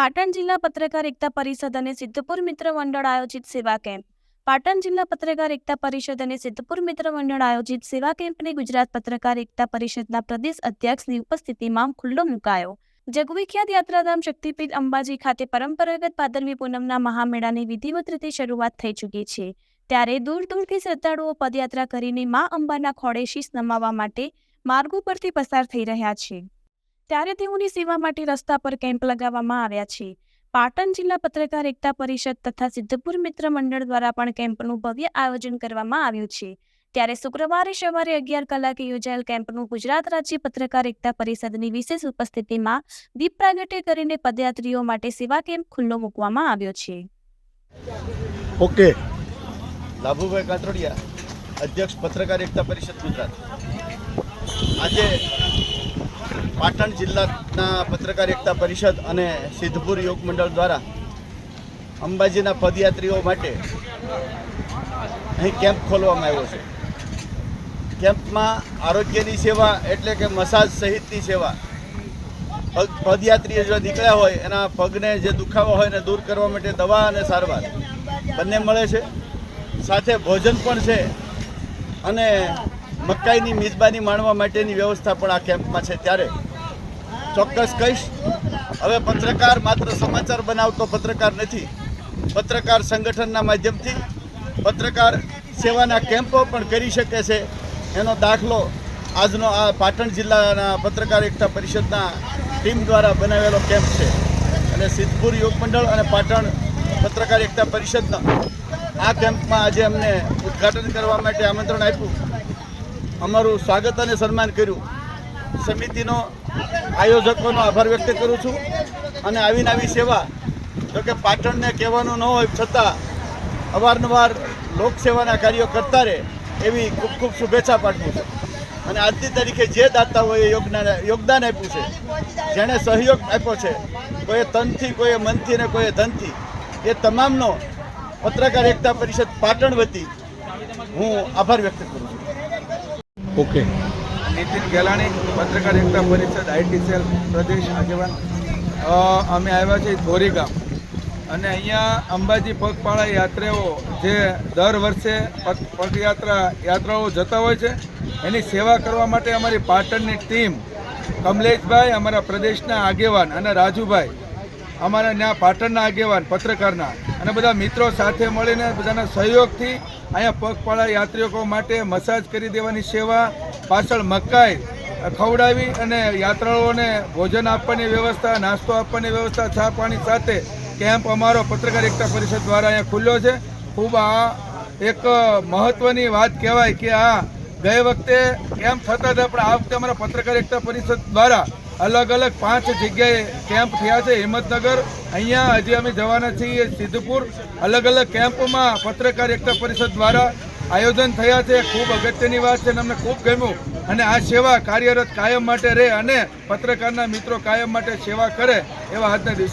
પાટણ જિલ્લા પત્રકાર એકતા પરિષદ અને સિદ્ધપુર મિત્ર મંડળ આયોજિત સેવા કેમ્પ. પાટણ જિલ્લા પત્રકાર એકતા પરિષદ અને સિદ્ધપુર મિત્ર મંડળ આયોજિત સેવા કેમ્પને ગુજરાત પત્રકાર એકતા પરિષદના પ્રદેશ અધ્યક્ષની ઉપસ્થિતિમાં ખુલ્લો મુકાયો. જગવિખ્યાત યાત્રાધામ શક્તિપીઠ અંબાજી ખાતે પરંપરાગત ભાદરવી પૂનમના મહામેળાની વિધિવત રીતે શરૂઆત થઈ ચૂકી છે. ત્યારે દૂર દૂરથી શ્રદ્ધાળુઓ પદયાત્રા કરીને મા અંબાના ખોળે શીશ નમાવવા માટે માર્ગો પરથી પસાર થઈ રહ્યા છે. ત્યારે તેઓની સેવા માટે રસ્તા પર કેમ્પ લગાવવામાં આવ્યા છે. પાટણ જિલ્લા પત્રકાર એકતા પરિષદ તથા સિદ્ધપુર મિત્ર મંડળ દ્વારા પણ કેમ્પનું ભવ્ય આયોજન કરવામાં આવ્યું છે. ત્યારે શુક્રવારે સવારે અગિયાર કલાકે યોજાયેલ કેમ્પનું ગુજરાત રાજ્ય પત્રકાર એકતા પરિષદની વિશેષ ઉપસ્થિતિમાં દીપ પ્રાગટ્ય કરીને પદયાત્રીઓ માટે સેવા કેમ્પ ખુલ્લો મૂકવામાં આવ્યો છે. ઓકે. લાભુભાઈ કાતરોડિયા, અધ્યક્ષ પત્રકાર એકતા પરિષદ ગુજરાત. આજે પાટણ જિલ્લાના પત્રકાર એકતા પરિષદ અને સિદ્ધપુર યોગ મંડળ દ્વારા અંબાજીના પદયાત્રીઓ માટે અહીં કેમ્પ ખોલવામાં આવ્યો છે. કેમ્પમાં આરોગ્યની સેવા એટલે કે મસાજ સહિતની સેવા. પદયાત્રીઓ જો નીકળ્યા હોય, એના પગને જે દુખાવો હોય એને દૂર કરવા માટે દવા અને સારવાર બંને મળે છે. સાથે ભોજન પણ છે. અને મકાઈની મિજબાની માણવા માટેની વ્યવસ્થા પણ આ કેમ્પમાં છે ત્યારે. ચોક્કસ કહીશ. હવે પત્રકાર માત્ર સમાચાર બનાવતો પત્રકાર નથી. પત્રકાર સંગઠનના માધ્યમથી પત્રકાર સેવાના કેમ્પો પણ કરી શકે છે. એનો દાખલો આજનો આ પાટણ જિલ્લાના પત્રકાર એકતા પરિષદના ટીમ દ્વારા બનાવેલો કેમ્પ છે. અને સિદ્ધપુર યોગ મંડળ અને પાટણ પત્રકાર એકતા પરિષદના આ કેમ્પમાં આજે અમને ઉદ્ઘાટન કરવા માટે આમંત્રણ આપ્યું. અમારું સ્વાગત અને સન્માન કર્યું. સમિતિનો આયોજકોનો આભાર વ્યક્ત કરું છું અને આવીને આવી સેવા, જો કે પાટણને કહેવાનું ન હોય છતાં અવારનવાર લોકસેવાના કાર્યો કરતા રહે એવી ખૂબ ખૂબ શુભેચ્છા પાઠવું છું. અને આજની તારીખે જે દાતાઓએ યોગદાન યોગદાન આપ્યું છે, જેણે સહયોગ આપ્યો છે, કોઈએ તનથી, કોઈએ મનથી અને કોઈએ ધનથી, એ તમામનો પત્રકાર એકતા પરિષદ પાટણ વતી હું આભાર વ્યક્ત કરું છું. ઓકે નીતિન ગેલાણી, પત્રકાર એકતા પરિષદ, આઈટી સેલ, પ્રદેશ આગેવાન. અમે આવ્યા છીએ ધોરી ગામ અને અહીંયા અંબાજી પગપાળા યાત્રાઓ જે દર વર્ષે પગ, પગયાત્રા, યાત્રાઓ જતા હોય છે, એની સેવા કરવા માટે અમારી પાટણની ટીમ, કમલેશભાઈ, અમારા પ્રદેશના આગેવાન અને રાજુભાઈ અમારા ત્યાં પાટણના આગેવાન, પત્રકારના. અને બધા મિત્રો સાથે મળીને બધાના સહયોગથી અહીંયા પગપાળા યાત્રિકો માટે મસાજ કરી દેવાની સેવા, પાછળ મકાઈ, ખવડાવી અને યાત્રાળુઓને ભોજન આપવાની વ્યવસ્થા, નાસ્તો આપવાની વ્યવસ્થા, ચા પાણી સાથે કેમ્પ અમારો પત્રકાર એકતા પરિષદ દ્વારા અહીંયા ખુલ્લો છે. ખૂબ આ એક મહત્વની વાત કહેવાય કે આ ગઈ વખતે કેમ્પ થતા હતા, પણ આ વખતે અમારા પત્રકાર એકતા પરિષદ દ્વારા અલગ અલગ પાંચ જગ્યાએ કેમ્પ થયા છે. હિંમતનગર, અહીંયા હજી અમે જવાના છીએ સિદ્ધપુર. અલગ અલગ કેમ્પમાં પત્રકાર એકતા પરિષદ દ્વારા આયોજન થયા છે. ખૂબ અગત્યની વાત છે અને અમને ખૂબ ગમ્યું. અને આ સેવા કાર્યરત કાયમ માટે રહે અને પત્રકારના મિત્રો કાયમ માટે સેવા કરે એવા આજના દિવસે